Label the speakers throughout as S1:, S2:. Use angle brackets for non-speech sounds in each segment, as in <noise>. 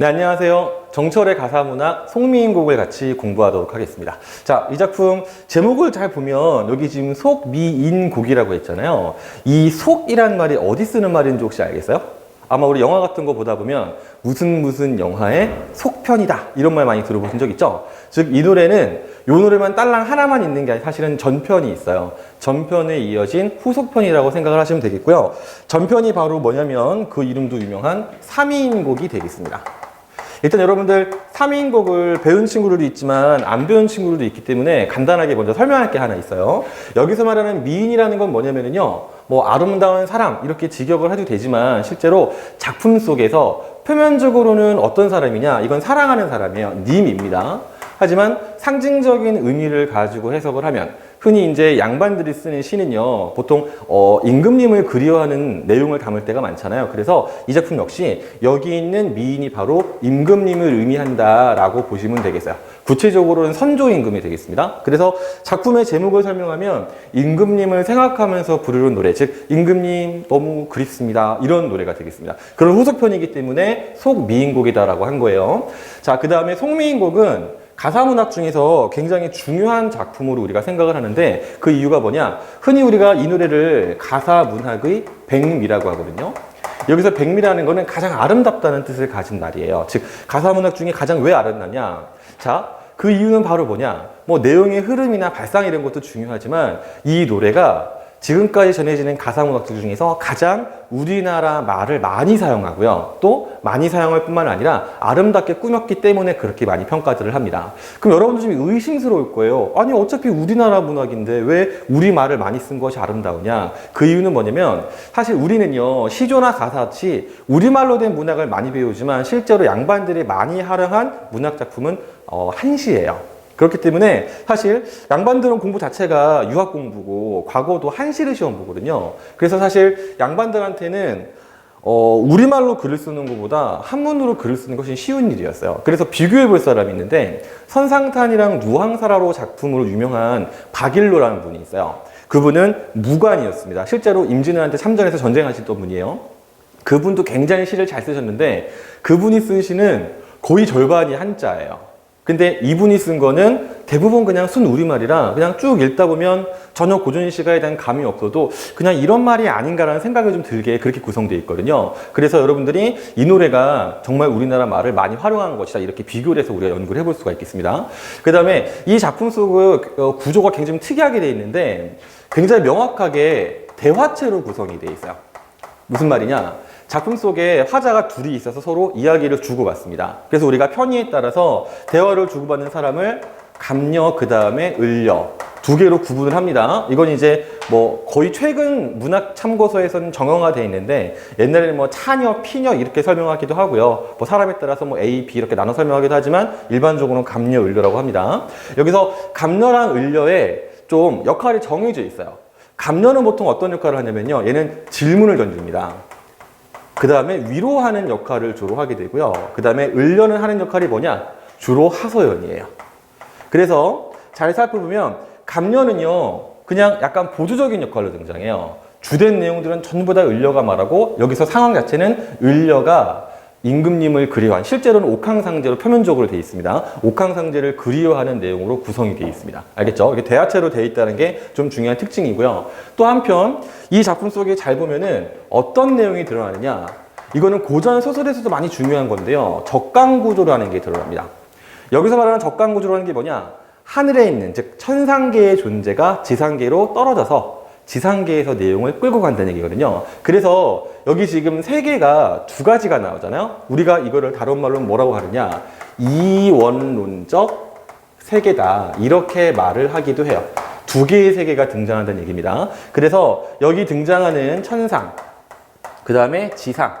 S1: 네, 안녕하세요. 정철의 가사문학 송미인 곡을 같이 공부하도록 하겠습니다. 자, 이 작품 제목을 잘 보면 여기 지금 속미인 곡이라고 했잖아요. 이 속이란 말이 어디 쓰는 말인지 혹시 알겠어요? 아마 우리 영화 같은 거 보다 보면 무슨 무슨 영화의 속편이다 이런 말 많이 들어보신 적 있죠? 즉 이 노래는 이 노래만 딸랑 하나만 있는 게 아니라 사실은 전편이 있어요. 전편에 이어진 후속편이라고 생각을 하시면 되겠고요. 전편이 바로 뭐냐면 그 이름도 유명한 3인 곡이 되겠습니다. 일단 여러분들 3인 곡을 배운 친구들도 있지만 안 배운 친구들도 있기 때문에 간단하게 먼저 설명할 게 하나 있어요. 여기서 말하는 미인이라는 건 뭐냐면요. 뭐 아름다운 사람 이렇게 직역을 해도 되지만 실제로 작품 속에서 표면적으로는 어떤 사람이냐? 이건 사랑하는 사람이에요. 님입니다. 하지만 상징적인 의미를 가지고 해석을 하면 흔히 이제 양반들이 쓰는 시는요 보통 어, 임금님을 그리워하는 내용을 담을 때가 많잖아요. 그래서 이 작품 역시 여기 있는 미인이 바로 임금님을 의미한다라고 보시면 되겠어요. 구체적으로는 선조 임금이 되겠습니다. 그래서 작품의 제목을 설명하면 임금님을 생각하면서 부르는 노래, 즉 임금님 너무 그립습니다. 이런 노래가 되겠습니다. 그런 후속편이기 때문에 속미인곡이다라고 한 거예요. 자, 그 다음에 속미인곡은 가사문학 중에서 굉장히 중요한 작품으로 우리가 생각을 하는데 그 이유가 뭐냐? 흔히 우리가 이 노래를 가사문학의 백미라고 하거든요. 여기서 백미라는 거는 가장 아름답다는 뜻을 가진 말이에요. 즉, 가사문학 중에 가장 왜 아름다냐? 자, 그 이유는 바로 뭐냐? 뭐 내용의 흐름이나 발상 이런 것도 중요하지만 이 노래가 지금까지 전해지는 가사문학들 중에서 가장 우리나라 말을 많이 사용하고요. 또 많이 사용할 뿐만 아니라 아름답게 꾸몄기 때문에 그렇게 많이 평가들을 합니다. 그럼 여러분들 좀 의심스러울 거예요. 아니, 어차피 우리나라 문학인데 왜 우리 말을 많이 쓴 것이 아름다우냐? 그 이유는 뭐냐면 사실 우리는요, 시조나 가사같이 우리말로 된 문학을 많이 배우지만 실제로 양반들이 많이 활용한 문학 작품은 어, 한시예요. 그렇기 때문에 사실 양반들은 공부 자체가 유학 공부고 과거도 한시를 시험 보거든요. 그래서 사실 양반들한테는 어, 우리말로 글을 쓰는 것보다 한문으로 글을 쓰는 것이 쉬운 일이었어요. 그래서 비교해 볼 사람이 있는데 선상탄이랑 누황사라로 작품으로 유명한 박일로라는 분이 있어요. 그분은 무관이었습니다. 실제로 임진왜란때 참전해서 전쟁하셨던 분이에요. 그분도 굉장히 시를 잘 쓰셨는데 그분이 쓴 시는 거의 절반이 한자예요. 근데 이분이 쓴 거는 대부분 그냥 순 우리말이라 그냥 쭉 읽다 보면 전혀 고전 시가에 대한 감이 없어도 그냥 이런 말이 아닌가라는 생각이 좀 들게 그렇게 구성되어 있거든요. 그래서 여러분들이 이 노래가 정말 우리나라 말을 많이 활용한 것이다 이렇게 비교를 해서 우리가 연구를 해볼 수가 있겠습니다. 그 다음에 이 작품 속의 어, 구조가 굉장히 특이하게 되어 있는데 굉장히 명확하게 대화체로 구성이 되어 있어요. 무슨 말이냐? 작품 속에 화자가 둘이 있어서 서로 이야기를 주고받습니다. 그래서 우리가 편의에 따라서 대화를 주고받는 사람을 감녀 그 다음에 을려 두 개로 구분을 합니다. 이건 이제 뭐 거의 최근 문학 참고서에서는 정형화되어 있는데 옛날에는 뭐 차녀, 피녀 이렇게 설명하기도 하고요. 뭐 사람에 따라서 뭐 A, B 이렇게 나눠 설명하기도 하지만 일반적으로는 감녀, 을려라고 합니다. 여기서 감녀랑 을려에 좀 역할이 정해져 있어요. 감녀는 보통 어떤 역할을 하냐면요. 얘는 질문을 던집니다. 그 다음에 위로하는 역할을 주로 하게 되고요. 그 다음에 을려는 하는 역할이 뭐냐? 주로 하소연이에요. 그래서 잘 살펴보면 감녀는요, 그냥 약간 보조적인 역할로 등장해요. 주된 내용들은 전부 다 을려가 말하고 여기서 상황 자체는 을려가 임금님을 그리워한 실제로는 옥황상제로 표면적으로 되어 있습니다. 옥황상제를 그리워하는 내용으로 구성이 되어 있습니다. 알겠죠? 이게 대화체로 되어 있다는 게 좀 중요한 특징이고요. 또 한편 이 작품 속에 잘 보면은 어떤 내용이 드러나느냐? 이거는 고전 소설에서도 많이 중요한 건데요. 적강 구조라는 게 드러납니다. 여기서 말하는 적강 구조라는 게 뭐냐? 하늘에 있는 즉 천상계의 존재가 지상계로 떨어져서 지상계에서 내용을 끌고 간다는 얘기거든요. 그래서 여기 지금 세 개가 두 가지가 나오잖아요. 우리가 이거를 다른 말로 뭐라고 하느냐? 이원론적 세계다. 이렇게 말을 하기도 해요. 두 개의 세계가 등장한다는 얘기입니다. 그래서 여기 등장하는 천상, 그 다음에 지상,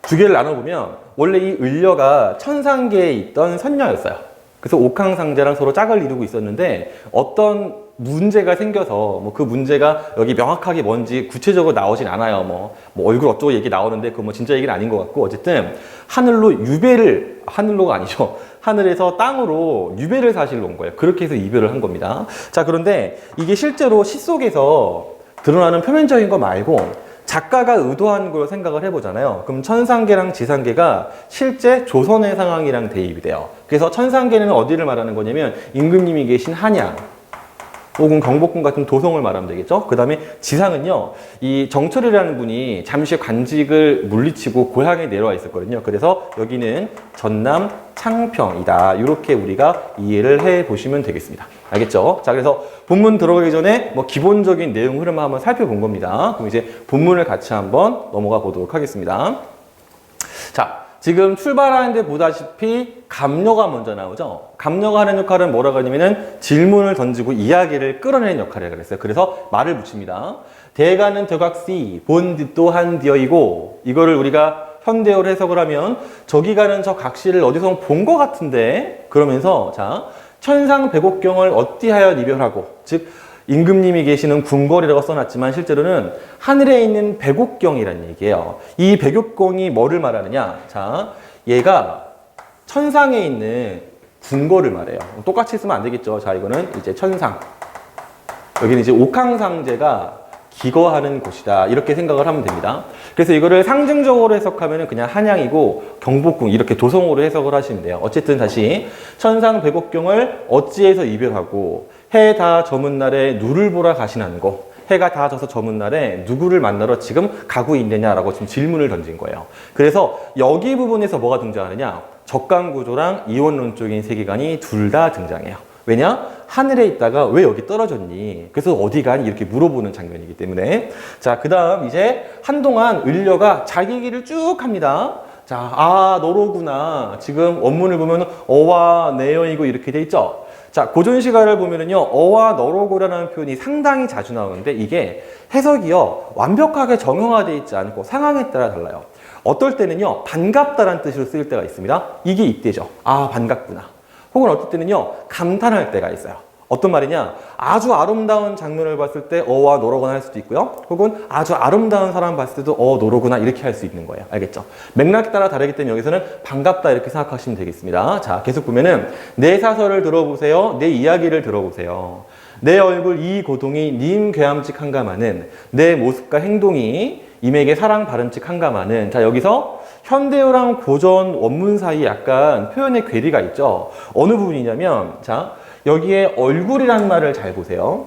S1: 두 개를 나눠보면 원래 이 을려가 천상계에 있던 선녀였어요. 그래서 옥황상제랑 서로 짝을 이루고 있었는데 어떤 문제가 생겨서 뭐 그 문제가 여기 명확하게 뭔지 구체적으로 나오진 않아요. 뭐, 뭐 얼굴 어쩌고 얘기 나오는데 그거 뭐 진짜 얘기는 아닌 것 같고 어쨌든 하늘로 유배를 하늘로가 아니죠. <laughs> 하늘에서 땅으로 유배를 사실 온 거예요. 그렇게 해서 이별을 한 겁니다. 자 그런데 이게 실제로 시 속에서 드러나는 표면적인 거 말고 작가가 의도한 걸 생각을 해보잖아요. 그럼 천상계랑 지상계가 실제 조선의 상황이랑 대입이 돼요. 그래서 천상계는 어디를 말하는 거냐면 임금님이 계신 한양, 혹은 경복궁 같은 도성을 말하면 되겠죠. 그 다음에 지상은요, 이 정철이라는 분이 잠시 관직을 물리치고 고향에 내려와 있었거든요. 그래서 여기는 전남 창평이다. 이렇게 우리가 이해를 해 보시면 되겠습니다. 알겠죠? 자, 그래서 본문 들어가기 전에 뭐 기본적인 내용 흐름을 한번 살펴본 겁니다. 그럼 이제 본문을 같이 한번 넘어가 보도록 하겠습니다. 자, 지금 출발하는데 보다시피 감녀가 먼저 나오죠. 감녀가 하는 역할은 뭐라고 하냐면은 질문을 던지고 이야기를 끌어내는 역할을 그랬어요. 그래서 말을 붙입니다. 대가는 대각시, 본 또한 디어이고 이거를 우리가 현대어로 해석을 하면 저기 가는 저 각시를 어디서 본 것 같은데 그러면서 자 천상 백옥경을 어찌하여 이별하고 즉 임금님이 계시는 궁궐이라고 써놨지만 실제로는 하늘에 있는 백옥경이라는 얘기예요. 이 백옥경이 뭐를 말하느냐? 자, 얘가 천상에 있는 궁궐을 말해요. 똑같이 쓰면 안 되겠죠. 자, 이거는 이제 천상. 여기는 이제 옥황상제가 기거하는 곳이다. 이렇게 생각을 하면 됩니다. 그래서 이거를 상징적으로 해석하면 그냥 한양이고 경복궁 이렇게 도성으로 해석을 하시면 돼요. 어쨌든 다시 천상 백옥경을 어찌해서 이별하고 해 다 저문 날에 누를 보러 가시는 고 해가 다 져서 저문 날에 누구를 만나러 지금 가고 있느냐라고 지금 질문을 던진 거예요. 그래서 여기 부분에서 뭐가 등장하느냐? 적강 구조랑 이원론적인 세계관이 둘 다 등장해요. 왜냐? 하늘에 있다가 왜 여기 떨어졌니? 그래서 어디 가니? 이렇게 물어보는 장면이기 때문에. 자, 그 다음 이제 한동안 을려가 자기 길을 쭉 합니다. 자, 아, 너로구나. 지금 원문을 보면 어와 내여이고 이렇게 돼 있죠? 자, 고전 시가를 보면은요, 어와 너로고라는 표현이 상당히 자주 나오는데 이게 해석이요, 완벽하게 정형화되어 있지 않고 상황에 따라 달라요. 어떨 때는요, 반갑다라는 뜻으로 쓰일 때가 있습니다. 이게 이때죠. 아, 반갑구나. 혹은 어떨 때는요, 감탄할 때가 있어요. 어떤 말이냐? 아주 아름다운 장면을 봤을 때 어와 너로구나 할 수도 있고요. 혹은 아주 아름다운 사람 봤을 때도 어 너로구나 이렇게 할 수 있는 거예요. 알겠죠? 맥락에 따라 다르기 때문에 여기서는 반갑다 이렇게 생각하시면 되겠습니다. 자, 계속 보면은 내 사설을 들어보세요. 내 이야기를 들어보세요. 내 얼굴 이 고동이 님 괴함직 한가마는 내 모습과 행동이 임에게 사랑 바른직 한가마는 자 여기서 현대어랑 고전 원문 사이에 약간 표현의 괴리가 있죠. 어느 부분이냐면 자 여기에 얼굴이라는 말을 잘 보세요.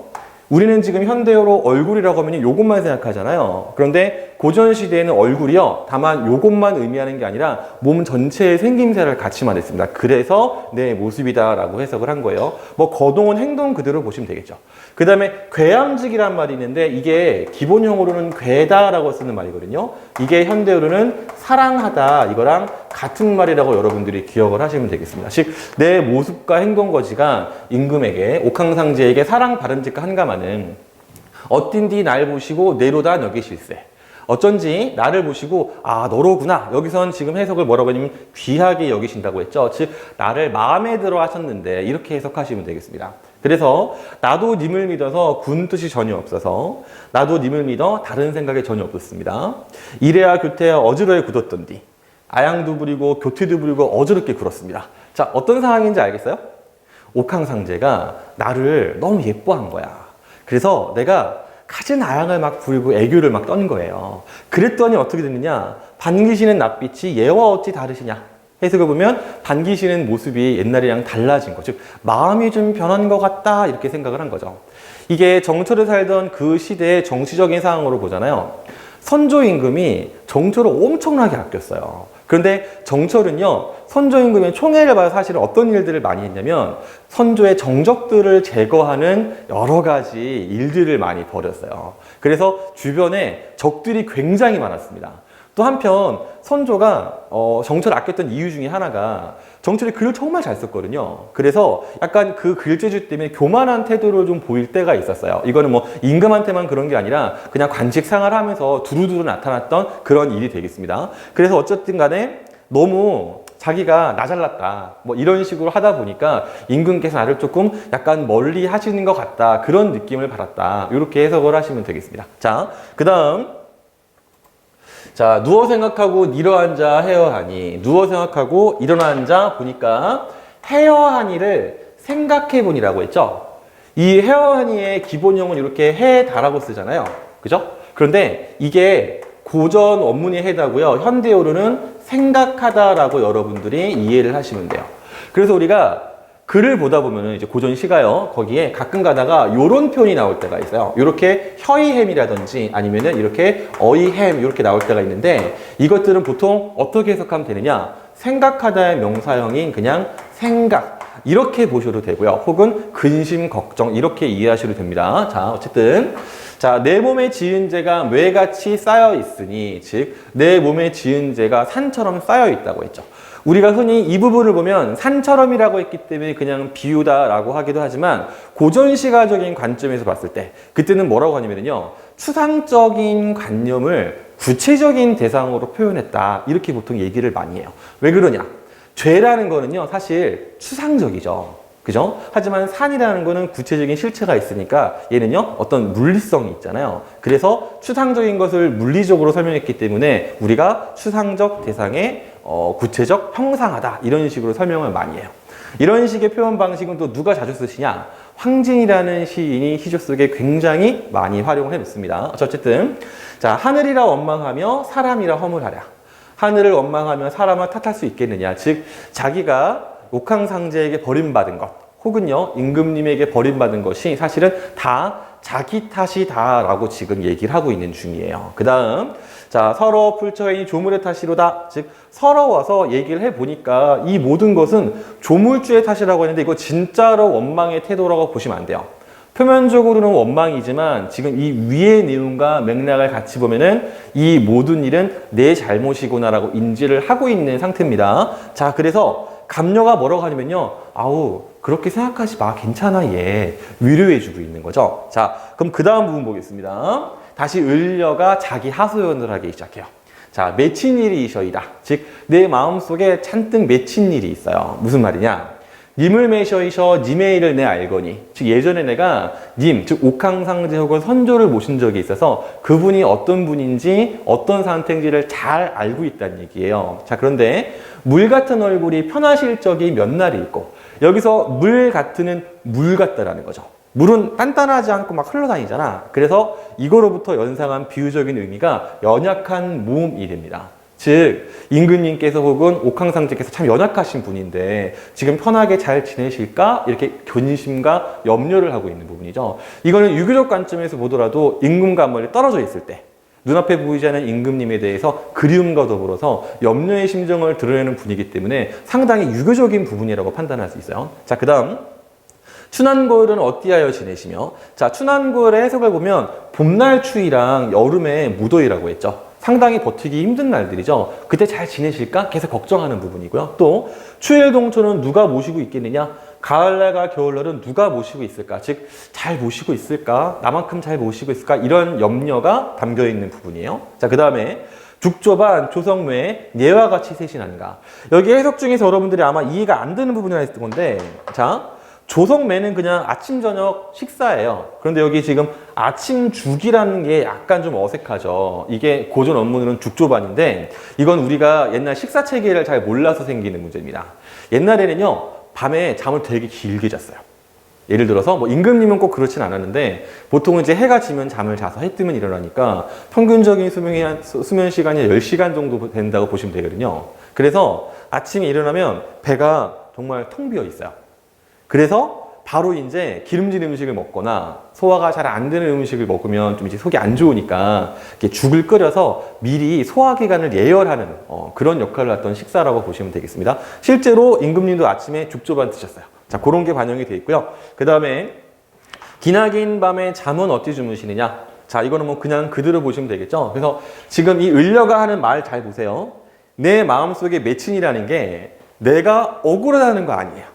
S1: 우리는 지금 현대어로 얼굴이라고 하면 요것만 생각하잖아요. 그런데 고전 시대에는 얼굴이요. 다만 요것만 의미하는 게 아니라 몸 전체의 생김새를 같이 말했습니다. 그래서 내 모습이다라고 해석을 한 거예요. 뭐 거동은 행동 그대로 보시면 되겠죠. 그 다음에 괴암직이란 말이 있는데 이게 기본형으로는 괴다라고 쓰는 말이거든요. 이게 현대어로는 사랑하다 이거랑 같은 말이라고 여러분들이 기억을 하시면 되겠습니다. 즉 내 모습과 행동 거지가 임금에게 옥황상제에게 사랑 바른직과 한가마는 어딘디 날 보시고 내로다 여기실세. 어쩐지 나를 보시고 아 너로구나. 여기선 지금 해석을 뭐라고 하냐면 귀하게 여기신다고 했죠. 즉 나를 마음에 들어 하셨는데 이렇게 해석하시면 되겠습니다. 그래서 나도 님을 믿어서 군 뜻이 전혀 없어서 나도 님을 믿어 다른 생각이 전혀 없었습니다. 이래야 교태야 어지러에 굳었던디. 아양도 부리고 교태도 부리고 어지럽게 굴었습니다. 자 어떤 상황인지 알겠어요? 옥황상제가 나를 너무 예뻐한 거야. 그래서 내가 아양을 막 부리고 애교를 막떤 거예요. 그랬더니 어떻게 됐느냐? 반기시는 낯빛이 얘와 어찌 다르시냐? 해석을 보면 반기시는 모습이 옛날이랑 달라진 거. 즉, 마음이 좀 변한 것 같다. 이렇게 생각을 한 거죠. 이게 정철을 살던 그 시대의 정치적인 상황으로 보잖아요. 선조 임금이 정철을 엄청나게 아꼈어요. 그런데 정철은요, 선조 임금의 총애를 봐서 사실은 어떤 일들을 많이 했냐면, 선조의 정적들을 제거하는 여러 가지 일들을 많이 벌였어요. 그래서 주변에 적들이 굉장히 많았습니다. 또 한편, 선조가 어, 정철을 아꼈던 이유 중에 하나가 정철이 글을 정말 잘 썼거든요. 그래서 약간 그 글재주 때문에 교만한 태도를 좀 보일 때가 있었어요. 이거는 뭐 임금한테만 그런 게 아니라 그냥 관직 생활을 하면서 두루두루 나타났던 그런 일이 되겠습니다. 그래서 어쨌든 간에 너무 자기가 나 잘났다 뭐 이런 식으로 하다 보니까 임금께서 나를 조금 약간 멀리 하시는 것 같다 그런 느낌을 받았다 이렇게 해석을 하시면 되겠습니다 자그 다음 자 누워 생각하고 일어앉아 헤어하니 누워 생각하고 일어나앉아 보니까 헤어하니를 생각해 보니라고 했죠 이 헤어하니의 기본형은 이렇게 해다라고 쓰잖아요 그죠 그런데 이게 고전 원문이 해다고요. 현대어로는 생각하다라고 여러분들이 이해를 하시면 돼요. 그래서 우리가 글을 보다 보면은 이제 고전 시가요. 거기에 가끔 가다가 요런 표현이 나올 때가 있어요. 이렇게 혀이햄이라든지 아니면은 이렇게 어이햄 이렇게 나올 때가 있는데 이것들은 보통 어떻게 해석하면 되느냐? 생각하다의 명사형인 그냥 생각 이렇게 보셔도 되고요. 혹은 근심, 걱정 이렇게 이해하셔도 됩니다. 자, 어쨌든 자, 내 몸에 지은 죄가 뇌같이 쌓여 있으니 즉 내 몸에 지은 죄가 산처럼 쌓여 있다고 했죠. 우리가 흔히 이 부분을 보면 산처럼이라고 했기 때문에 그냥 비유다라고 하기도 하지만 고전 시가적인 관점에서 봤을 때 그때는 뭐라고 하냐면요. 추상적인 관념을 구체적인 대상으로 표현했다. 이렇게 보통 얘기를 많이 해요. 왜 그러냐? 죄라는 거는요, 사실 추상적이죠. 그죠? 하지만 산이라는 거는 구체적인 실체가 있으니까 얘는요, 어떤 물리성이 있잖아요. 그래서 추상적인 것을 물리적으로 설명했기 때문에 우리가 추상적 대상의 어, 구체적 형상하다. 이런 식으로 설명을 많이 해요. 이런 식의 표현 방식은 또 누가 자주 쓰시냐? 황진이라는 시인이 희조 속에 굉장히 많이 활용을 해놓습니다. 어쨌든, 자, 하늘이라 원망하며 사람이라 허물하랴. 하늘을 원망하며 사람을 탓할 수 있겠느냐. 즉, 자기가 옥황상제에게 버림받은 것, 혹은요, 임금님에게 버림받은 것이 사실은 다 자기 탓이다라고 지금 얘기를 하고 있는 중이에요. 그 다음, 자, 서러워 풀처이니 조물의 탓이로다. 즉, 서러워서 얘기를 해보니까 이 모든 것은 조물주의 탓이라고 했는데 이거 진짜로 원망의 태도라고 보시면 안 돼요. 표면적으로는 원망이지만 지금 이 위의 내용과 맥락을 같이 보면은 이 모든 일은 내 잘못이구나라고 인지를 하고 있는 상태입니다. 자, 그래서 감녀가 뭐라고 하냐면요. 아우, 그렇게 생각하지 마. 괜찮아, 얘. 위로해주고 있는 거죠. 자, 그럼 그 다음 부분 보겠습니다. 다시 을려가 자기 하소연을 하기 시작해요. 자, 맺힌 일이 이셔이다. 즉, 내 마음속에 잔뜩 맺힌 일이 있어요. 무슨 말이냐? 님을 매셔이셔 님의 일을 내 알거니 즉 예전에 내가 님 즉 옥황상제 혹은 선조를 모신 적이 있어서 그분이 어떤 분인지 어떤 상태인지를 잘 알고 있다는 얘기예요 자 그런데 물 같은 얼굴이 편하실 적이 몇 날이 있고 여기서 물 같은은 물 같다라는 거죠. 물은 단단하지 않고 막 흘러다니잖아. 그래서 이거로부터 연상한 비유적인 의미가 연약한 몸이 됩니다. 즉 임금님께서 혹은 옥황상제께서 참 연약하신 분인데 지금 편하게 잘 지내실까? 이렇게 견심과 염려를 하고 있는 부분이죠. 이거는 유교적 관점에서 보더라도 임금과 멀리 떨어져 있을 때 눈앞에 보이지 않는 임금님에 대해서 그리움과 더불어서 염려의 심정을 드러내는 분이기 때문에 상당히 유교적인 부분이라고 판단할 수 있어요. 자, 그 다음. 춘환고을은 어찌하여 지내시며 자 춘환고을의 해석을 보면 봄날 추위랑 여름에 무더위라고 했죠. 상당히 버티기 힘든 날들이죠. 그때 잘 지내실까? 계속 걱정하는 부분이고요. 또 추일 동초는 누가 모시고 있겠느냐? 가을날과 겨울날은 누가 모시고 있을까? 즉, 잘 모시고 있을까? 나만큼 잘 모시고 있을까? 이런 염려가 담겨 있는 부분이에요. 자, 그 다음에 죽조반 조성묘에 예와 같이 세신한가. 여기 해석 중에서 여러분들이 아마 이해가 안 되는 부분이 하나 있을 건데, 자, 조성매는 그냥 아침 저녁 식사예요. 그런데 여기 지금 아침 죽이라는 게 약간 좀 어색하죠. 이게 고전 원문으로는 죽조반인데 이건 우리가 옛날 식사 체계를 잘 몰라서 생기는 문제입니다. 옛날에는요 밤에 잠을 되게 길게 잤어요. 예를 들어서 뭐 임금님은 꼭 그렇진 않았는데 보통은 이제 해가 지면 잠을 자서 해 뜨면 일어나니까 평균적인 수명이 한 수면 시간이 10시간 정도 된다고 보시면 되거든요. 그래서 아침에 일어나면 배가 정말 텅 비어 있어요. 그래서 바로 이제 기름진 음식을 먹거나 소화가 잘 안 되는 음식을 먹으면 좀 이제 속이 안 좋으니까 이렇게 죽을 끓여서 미리 소화 기관을 예열하는 어, 그런 역할을 했던 식사라고 보시면 되겠습니다. 실제로 임금님도 아침에 죽조반 드셨어요. 자, 그런 게 반영이 되어 있고요. 그 다음에 기나긴 밤에 잠은 어찌 주무시느냐? 자, 이거는 뭐 그냥 그대로 보시면 되겠죠. 그래서 지금 이 을려가 하는 말 잘 보세요. 내 마음속에 맺힌이라는 게 내가 억울하다는 거 아니에요.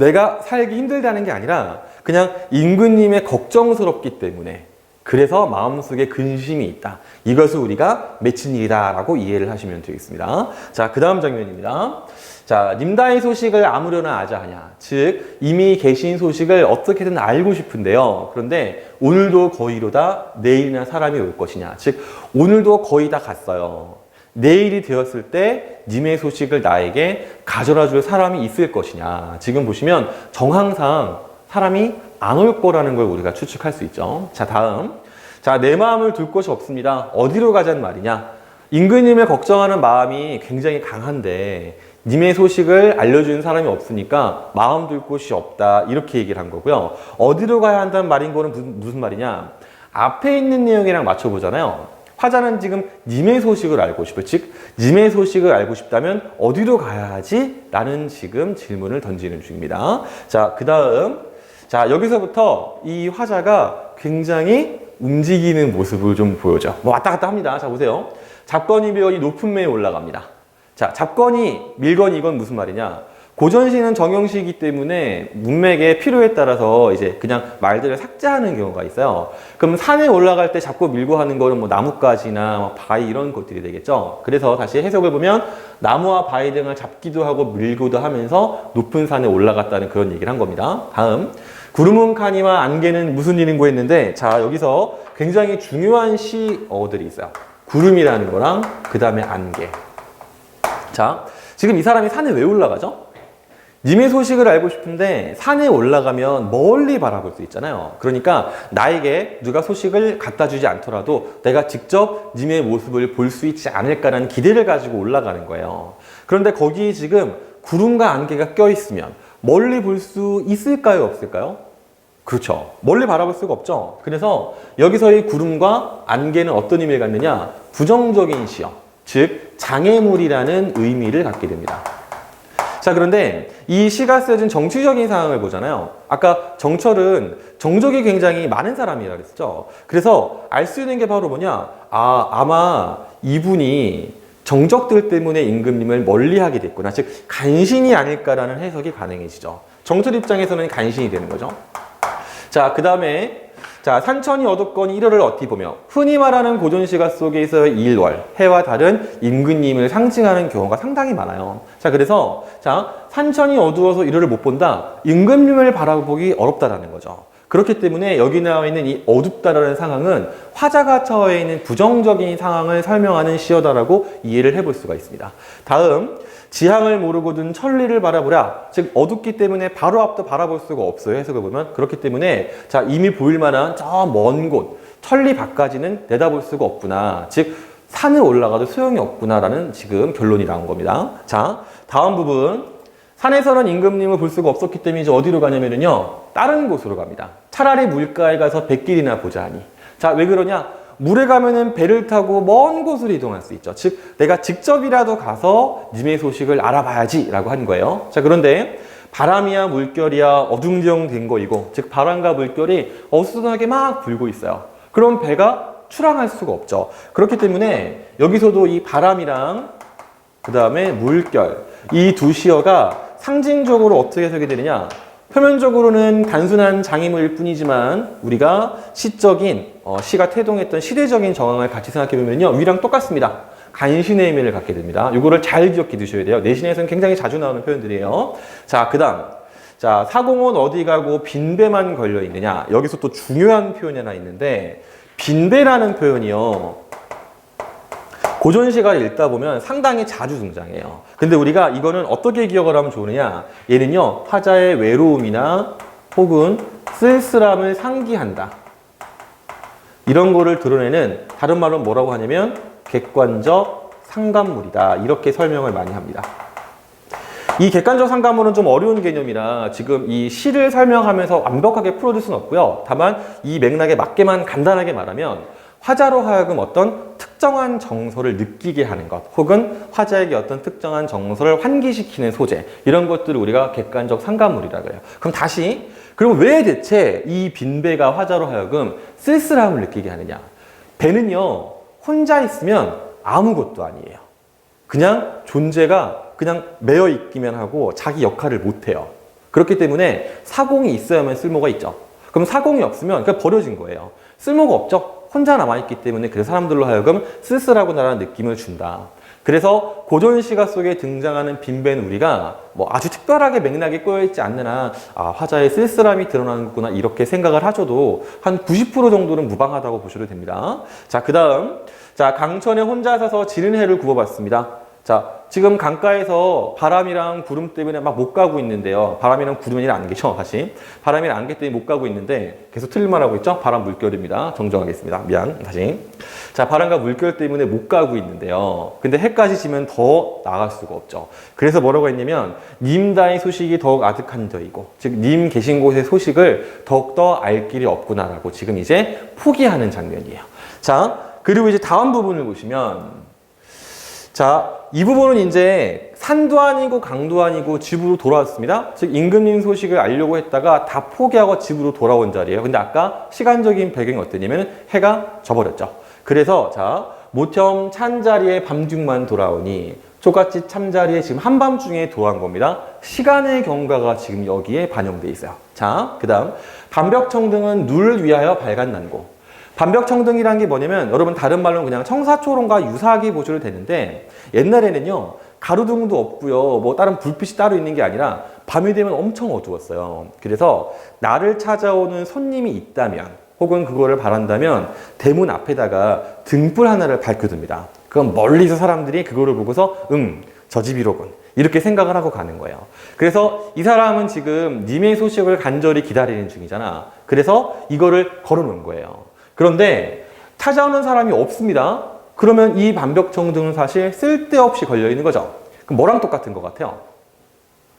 S1: 내가 살기 힘들다는 게 아니라 그냥 임금님의 걱정스럽기 때문에 그래서 마음속에 근심이 있다. 이것을 우리가 맺힌 일이다라고 이해를 하시면 되겠습니다. 자, 그 다음 장면입니다. 자, 님다의 소식을 아무려나 아자하냐. 즉, 이미 계신 소식을 어떻게든 알고 싶은데요. 그런데 오늘도 거의로다 내일이나 사람이 올 것이냐. 즉, 오늘도 거의 다 갔어요. 내일이 되었을 때 님의 소식을 나에게 가져다 줄 사람이 있을 것이냐. 지금 보시면 정황상 사람이 안 올 거라는 걸 우리가 추측할 수 있죠. 자, 다음. 자, 내 마음을 둘 곳이 없습니다. 어디로 가자는 말이냐? 임금님을 걱정하는 마음이 굉장히 강한데 님의 소식을 알려주는 사람이 없으니까 마음 둘 곳이 없다 이렇게 얘기를 한 거고요. 어디로 가야 한다는 말인 거는 무슨, 무슨 말이냐? 앞에 있는 내용이랑 맞춰보잖아요. 화자는 지금 님의 소식을 알고 싶어요. 즉, 님의 소식을 알고 싶다면 어디로 가야 하지? 라는 지금 질문을 던지는 중입니다. 자, 그 다음. 자, 여기서부터 이 화자가 굉장히 움직이는 모습을 좀 보여줘. 뭐 왔다 갔다 합니다. 자, 보세요. 잡건이 비원이 높은 매에 올라갑니다. 자, 잡건이, 밀건이 이건 무슨 말이냐? 고전시는 정형시이기 때문에 문맥의 필요에 따라서 이제 그냥 말들을 삭제하는 경우가 있어요. 그럼 산에 올라갈 때 잡고 밀고 하는 거는 뭐 나뭇가지나 뭐 바위 이런 것들이 되겠죠. 그래서 다시 해석을 보면 나무와 바위 등을 잡기도 하고 밀고도 하면서 높은 산에 올라갔다는 그런 얘기를 한 겁니다. 다음. 구름은 카니와 안개는 무슨 일인고 했는데 자 여기서 굉장히 중요한 시어들이 있어요. 구름이라는 거랑 그 다음에 안개. 자 지금 이 사람이 산에 왜 올라가죠? 님의 소식을 알고 싶은데 산에 올라가면 멀리 바라볼 수 있잖아요. 그러니까 나에게 누가 소식을 갖다 주지 않더라도 내가 직접 님의 모습을 볼 수 있지 않을까라는 기대를 가지고 올라가는 거예요. 그런데 거기 지금 구름과 안개가 껴 있으면 멀리 볼 수 있을까요? 없을까요? 그렇죠. 멀리 바라볼 수가 없죠. 그래서 여기서의 구름과 안개는 어떤 의미를 갖느냐? 부정적인 시험, 즉 장애물이라는 의미를 갖게 됩니다. 자, 그런데 이 시가 쓰여진 정치적인 상황을 보잖아요. 아까 정철은 정적이 굉장히 많은 사람이라 그랬죠. 그래서 알 수 있는 게 바로 뭐냐? 아, 아마 이분이 정적들 때문에 임금님을 멀리하게 됐구나. 즉 간신이 아닐까라는 해석이 가능해지죠. 정철 입장에서는 간신이 되는 거죠. 자, 그 다음에 자, 산천이 어둡거니 일월을 어떻게 보며 흔히 말하는 고전 시가 속에서 일월, 해와 다른 임금님을 상징하는 경우가 상당히 많아요. 자, 그래서 자, 산천이 어두워서 일월을 못 본다. 임금님을 바라보기 어렵다라는 거죠. 그렇기 때문에 여기 나와 있는 이 어둡다라는 상황은 화자가 처해 있는 부정적인 상황을 설명하는 시어다라고 이해를 해볼 수가 있습니다. 다음 지향을 모르고든 천리를 바라보라. 즉 어둡기 때문에 바로 앞도 바라볼 수가 없어요. 해석을 보면 그렇기 때문에 자 이미 보일 만한 저 먼 곳 천리 밖까지는 내다볼 수가 없구나. 즉 산에 올라가도 소용이 없구나라는 지금 결론이 나온 겁니다. 자 다음 부분 산에서는 임금님을 볼 수가 없었기 때문에 이제 어디로 가냐면요 다른 곳으로 갑니다. 차라리 물가에 가서 백길이나 보자 하니. 자 왜 그러냐? 물에 가면은 배를 타고 먼 곳으로 이동할 수 있죠. 즉, 내가 직접이라도 가서 님의 소식을 알아봐야지 라고 한 거예요. 자, 그런데 바람이야 물결이야 어둥정된 거이고, 즉, 바람과 물결이 어수선하게 막 불고 있어요. 그럼 배가 출항할 수가 없죠. 그렇기 때문에 여기서도 이 바람이랑 그 다음에 물결, 이 두 시어가 상징적으로 어떻게 해석이 되느냐? 표면적으로는 단순한 장애물일 뿐이지만 우리가 시적인 어, 시가 태동했던 시대적인 정황을 같이 생각해 보면요 위랑 똑같습니다. 간신의 의미를 갖게 됩니다. 이거를 잘 기억해 두셔야 돼요. 내신에서는 굉장히 자주 나오는 표현들이에요. 자, 그다음 자 사공은 어디 가고 빈배만 걸려 있느냐? 여기서 또 중요한 표현이 하나 있는데 빈배라는 표현이요. 고전시가를 읽다 보면 상당히 자주 등장해요. 근데 우리가 이거는 어떻게 기억을 하면 좋으냐? 얘는요, 화자의 외로움이나 혹은 쓸쓸함을 상기한다. 이런 거를 드러내는 다른 말로 뭐라고 하냐면 객관적 상감물이다. 이렇게 설명을 많이 합니다. 이 객관적 상감물은 좀 어려운 개념이라 지금 이 시를 설명하면서 완벽하게 풀어줄 수는 없고요. 다만 이 맥락에 맞게만 간단하게 말하면 화자로 하여금 어떤 특정한 정서를 느끼게 하는 것, 혹은 화자에게 어떤 특정한 정서를 환기시키는 소재, 이런 것들을 우리가 객관적 상감물이라고 해요. 그럼 다시, 그럼 왜 대체 이 빈배가 화자로 하여금 쓸쓸함을 느끼게 하느냐? 배는요, 혼자 있으면 아무것도 아니에요. 그냥 존재가 그냥 매여 있기만 하고 자기 역할을 못 해요. 그렇기 때문에 사공이 있어야만 쓸모가 있죠. 그럼 사공이 없으면 그냥 버려진 거예요. 쓸모가 없죠. 혼자 남아있기 때문에 그 사람들로 하여금 쓸쓸하구나라는 느낌을 준다. 그래서 고전 시가 속에 등장하는 빈배는 우리가 뭐 아주 특별하게 맥락이 꼬여있지 한, 아, 화자의 쓸쓸함이 드러나는구나, 이렇게 생각을 하셔도 한 90% 정도는 무방하다고 보셔도 됩니다. 자, 그 다음. 자, 강천에 혼자 서서 지는 해를 구워봤습니다. 자, 지금 강가에서 바람이랑 구름 때문에 막 못 가고 있는데요. 바람이랑 구름이 안개죠, 다시. 바람이랑 안개 때문에 못 가고 있는데 계속 틀릴만 하고 있죠? 바람 물결입니다. 정정하겠습니다. 미안, 다시. 자, 바람과 물결 때문에 못 가고 있는데요. 근데 해까지 지면 더 나갈 수가 없죠. 그래서 뭐라고 했냐면, 님다의 소식이 더욱 아득한 저이고, 즉, 님 계신 곳의 소식을 더욱더 알 길이 없구나라고 지금 이제 포기하는 장면이에요. 자, 그리고 이제 다음 부분을 보시면, 자, 이 부분은 이제 산도 아니고 강도 아니고 집으로 돌아왔습니다. 즉, 임금님 소식을 알려고 했다가 다 포기하고 집으로 돌아온 자리예요. 근데 아까 시간적인 배경이 어떠냐면 해가 져버렸죠. 그래서 자, 모처음 찬 자리에 밤중만 돌아오니 똑같이 참자리에 지금 한밤중에 돌아온 겁니다. 시간의 경과가 지금 여기에 반영돼 있어요. 자, 그 다음 반벽청 등은 누를 위하여 발간난고 반벽청등이란 게 뭐냐면 여러분 다른 말로는 그냥 청사초론과 유사하게 보셔도 되는데 옛날에는요 가로등도 없고요 뭐 다른 불빛이 따로 있는 게 아니라 밤이 되면 엄청 어두웠어요 그래서 나를 찾아오는 손님이 있다면 혹은 그거를 바란다면 대문 앞에다가 등불 하나를 밝혀둡니다 그럼 멀리서 사람들이 그거를 보고서 음 저 집이로군 이렇게 생각을 하고 가는 거예요. 그래서 이 사람은 지금 님의 소식을 간절히 기다리는 중이잖아. 그래서 이거를 걸어 놓은 거예요. 그런데 찾아오는 사람이 없습니다. 그러면 이 반벽청등은 사실 쓸데없이 걸려 있는 거죠. 그럼 뭐랑 똑같은 것 같아요?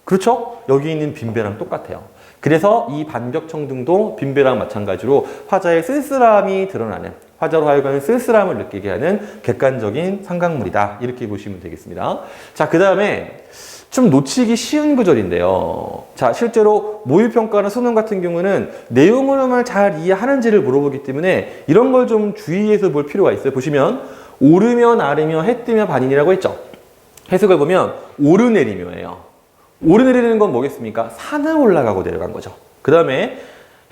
S1: 그렇죠? 여기 있는 빈배랑 똑같아요. 그래서 이 반벽청등도 빈배랑 마찬가지로 화자의 쓸쓸함이 드러나는 화자로 하여금 쓸쓸함을 느끼게 하는 객관적인 상강물이다. 이렇게 보시면 되겠습니다. 자, 그 다음에 좀 놓치기 쉬운 구절인데요. 자, 실제로 모의평가나 수능 같은 경우는 내용을 잘 이해하는지를 물어보기 때문에 이런 걸 좀 주의해서 볼 필요가 있어요. 보시면 오르며 나르며 해 뜨며 반인이라고 했죠. 해석을 보면 오르내리며예요. 오르내리는 건 뭐겠습니까? 산을 올라가고 내려간 거죠. 그 다음에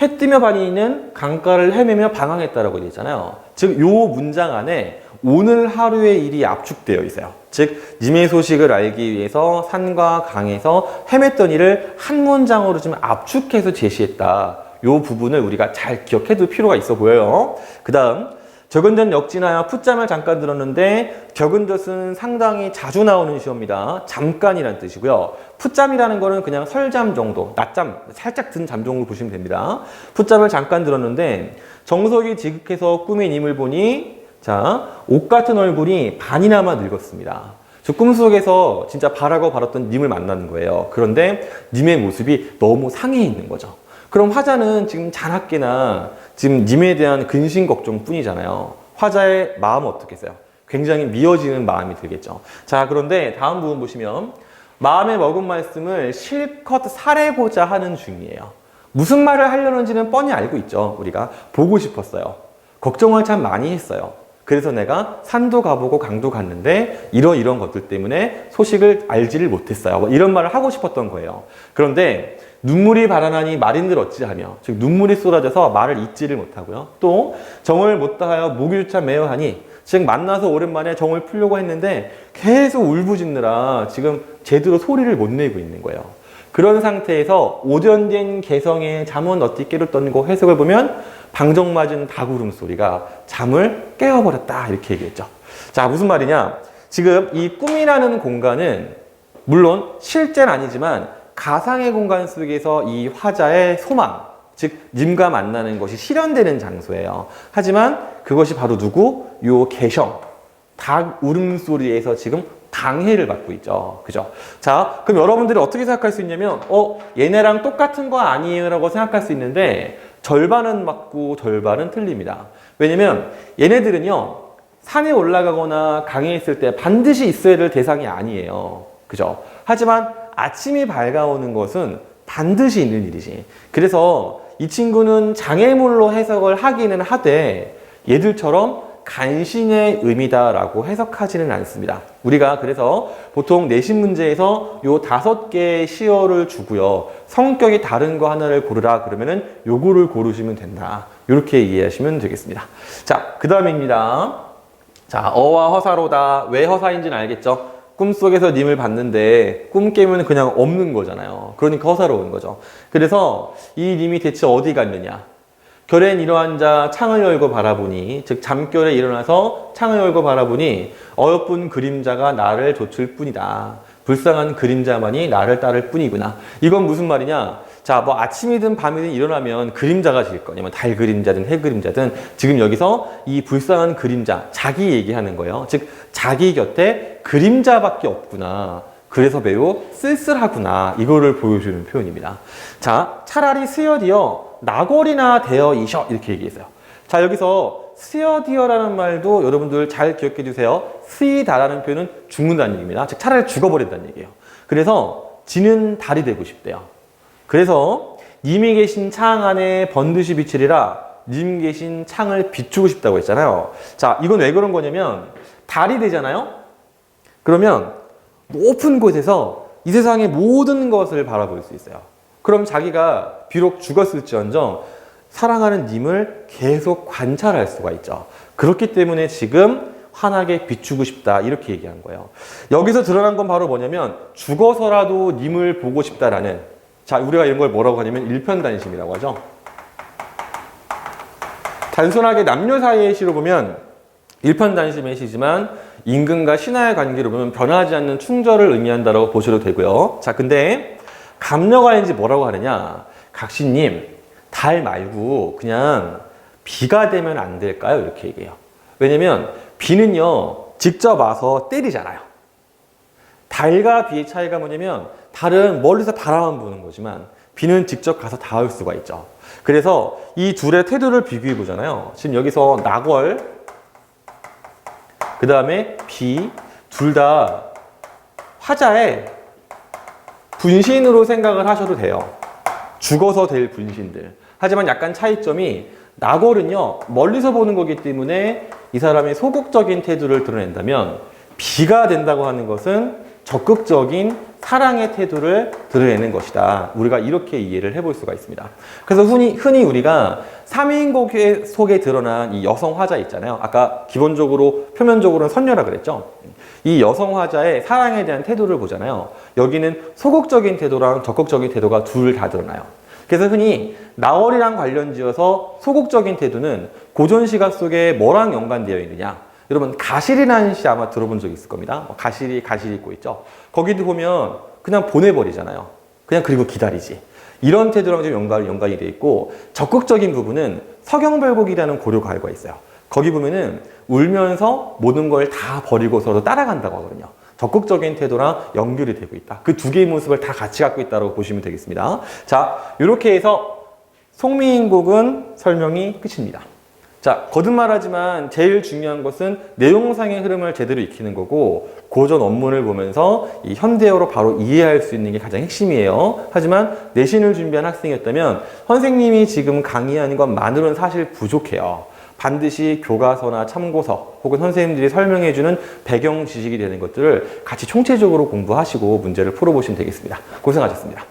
S1: 해 뜨며 반인은 강가를 헤매며 방황했다라고 되어 있잖아요. 즉, 요 문장 안에 오늘 하루의 일이 압축되어 있어요. 즉, 님의 소식을 알기 위해서 산과 강에서 헤맸던 일을 한 문장으로 좀 압축해서 제시했다. 요 부분을 우리가 잘 기억해둘 필요가 있어 보여요. 그 다음, 적은전 역진하여 풋잠을 잠깐 들었는데 적은젖은 상당히 자주 나오는 시어입니다. 잠깐이란 뜻이고요. 풋잠이라는 거는 그냥 설잠 정도, 낮잠, 살짝 든 잠 정도 보시면 됩니다. 풋잠을 잠깐 들었는데 정석이 지극해서 꿈의 님을 보니 자, 옷 같은 얼굴이 반이나마 늙었습니다. 저 꿈속에서 진짜 바라고 바랐던 님을 만나는 거예요. 그런데 님의 모습이 너무 상해 있는 거죠. 그럼 화자는 지금 잔학계나 지금 님에 대한 근심 걱정 뿐이잖아요. 화자의 마음은 어떻겠어요? 굉장히 미어지는 마음이 들겠죠. 자, 그런데 다음 부분 보시면 마음에 먹은 말씀을 실컷 살해보자 하는 중이에요. 무슨 말을 하려는지는 뻔히 알고 있죠. 우리가 보고 싶었어요. 걱정을 참 많이 했어요. 그래서 내가 산도 가보고 강도 갔는데 이런 이런 것들 때문에 소식을 알지를 못했어요. 뭐 이런 말을 하고 싶었던 거예요. 그런데 눈물이 발안하니 말인들 어찌하며 즉 눈물이 쏟아져서 말을 잊지를 못하고요. 또 정을 못 다하여 목유차 매어 하니 즉 만나서 오랜만에 정을 풀려고 했는데 계속 울부짖느라 지금 제대로 소리를 못 내고 있는 거예요. 그런 상태에서 오전된 개성에 잠은 어디 깨를 떴고 해석을 보면 방정 맞은 다구름 소리가 잠을 깨워버렸다 이렇게 얘기했죠. 자 무슨 말이냐? 지금 이 꿈이라는 공간은 물론 실제는 아니지만 가상의 공간 속에서 이 화자의 소망, 즉 님과 만나는 것이 실현되는 장소예요. 하지만 그것이 바로 누구? 요 개성, 닭 울음소리에서 지금 방해를 받고 있죠. 그죠? 자, 그럼 여러분들이 어떻게 생각할 수 있냐면, 어, 얘네랑 똑같은 거 아니에요? 라고 생각할 수 있는데, 절반은 맞고 절반은 틀립니다. 왜냐면 얘네들은요, 산에 올라가거나 강에 있을 때 반드시 있어야 될 대상이 아니에요. 그죠? 하지만 아침이 밝아오는 것은 반드시 있는 일이지. 그래서 이 친구는 장애물로 해석을 하기는 하되 얘들처럼 간신의 의미다라고 해석하지는 않습니다. 우리가 그래서 보통 내신 문제에서 요 다섯 개의 시어를 주고요. 성격이 다른 거 하나를 고르라 그러면은 요거를 고르시면 된다. 이렇게 이해하시면 되겠습니다. 자, 그 다음입니다. 자, 어와 허사로다. 왜 허사인지는 알겠죠? 꿈속에서 님을 봤는데 꿈 깨면 그냥 없는 거잖아요. 그러니까 허사로운 거죠. 그래서 이 님이 대체 어디 갔느냐? 결엔 이러한 자 창을 열고 바라보니 즉 잠결에 일어나서 창을 열고 바라보니 어여쁜 그림자가 나를 좇을 뿐이다. 불쌍한 그림자만이 나를 따를 뿐이구나. 이건 무슨 말이냐? 자, 뭐 아침이든 밤이든 일어나면 그림자가 질 거냐면 달 그림자든 해 그림자든 지금 여기서 이 불쌍한 그림자 자기 얘기하는 거예요. 즉 자기 곁에 그림자밖에 없구나. 그래서 매우 쓸쓸하구나. 이거를 보여주는 표현입니다. 자, 차라리 스여디어 나골이나 되어 이셔 이렇게 얘기했어요. 자, 여기서 스여디어라는 말도 여러분들 잘 기억해 두세요. 스이다라는 표현은 죽는다는 얘기입니다. 즉 차라리 죽어버린다는 얘기예요. 그래서 지는 달이 되고 싶대요. 그래서 님이 계신 창 안에 번듯이 비치리라 님 계신 창을 비추고 싶다고 했잖아요. 자, 이건 왜 그런 거냐면 달이 되잖아요. 그러면 높은 곳에서 이 세상의 모든 것을 바라볼 수 있어요. 그럼 자기가 비록 죽었을지언정 사랑하는 님을 계속 관찰할 수가 있죠. 그렇기 때문에 지금 환하게 비추고 싶다 이렇게 얘기한 거예요. 여기서 드러난 건 바로 뭐냐면 죽어서라도 님을 보고 싶다라는 자 우리가 이런 걸 뭐라고 하냐면 일편단심이라고 하죠. 단순하게 남녀 사이의 시로 보면 일편단심의 시지만 임금과 신하의 관계로 보면 변하지 않는 충절을 의미한다고 보셔도 되고요. 자, 근데 감려가인지 뭐라고 하느냐? 각시님, 달 말고 그냥 비가 되면 안 될까요? 이렇게 얘기해요. 왜냐면 비는요, 직접 와서 때리잖아요. 달과 비의 차이가 뭐냐면 달은 멀리서 바라만 부는 거지만 비는 직접 가서 닿을 수가 있죠. 그래서 이 둘의 태도를 비교해 보잖아요. 지금 여기서 낙월, 그 다음에 비, 둘 다 화자의 분신으로 생각을 하셔도 돼요. 죽어서 될 분신들. 하지만 약간 차이점이 낙월은요, 멀리서 보는 거기 때문에 이 사람의 소극적인 태도를 드러낸다면 비가 된다고 하는 것은 적극적인 사랑의 태도를 드러내는 것이다. 우리가 이렇게 이해를 해볼 수가 있습니다. 그래서 흔히, 흔히 우리가 삼인곡 속에 드러난 이 여성 화자 있잖아요. 아까 기본적으로 표면적으로는 선녀라 그랬죠. 이 여성 화자의 사랑에 대한 태도를 보잖아요. 여기는 소극적인 태도랑 적극적인 태도가 둘 다 드러나요. 그래서 흔히 나월이랑 관련 지어서 소극적인 태도는 고전 시각 속에 뭐랑 연관되어 있느냐? 여러분 가실이라는 시 아마 들어본 적 있을 겁니다. 뭐 가실이 가실 입고 있죠. 거기도 보면 그냥 보내버리잖아요. 그냥 그리고 기다리지. 이런 태도랑 좀 연관, 연관이 돼 있고 적극적인 부분은 서경별곡이라는 고려 가요가 있어요. 거기 보면은 울면서 모든 걸 다 버리고 서로 따라간다고 하거든요. 적극적인 태도랑 연결이 되고 있다. 그 두 개의 모습을 다 같이 갖고 있다고 보시면 되겠습니다. 자, 이렇게 해서 송미인곡은 설명이 끝입니다. 자, 거듭말하지만 제일 중요한 것은 내용상의 흐름을 제대로 익히는 거고 고전 원문을 보면서 이 현대어로 바로 이해할 수 있는 게 가장 핵심이에요. 하지만 내신을 준비한 학생이었다면 선생님이 지금 강의하는 것만으로는 사실 부족해요. 반드시 교과서나 참고서 혹은 선생님들이 설명해주는 배경 지식이 되는 것들을 같이 총체적으로 공부하시고 문제를 풀어보시면 되겠습니다. 고생하셨습니다.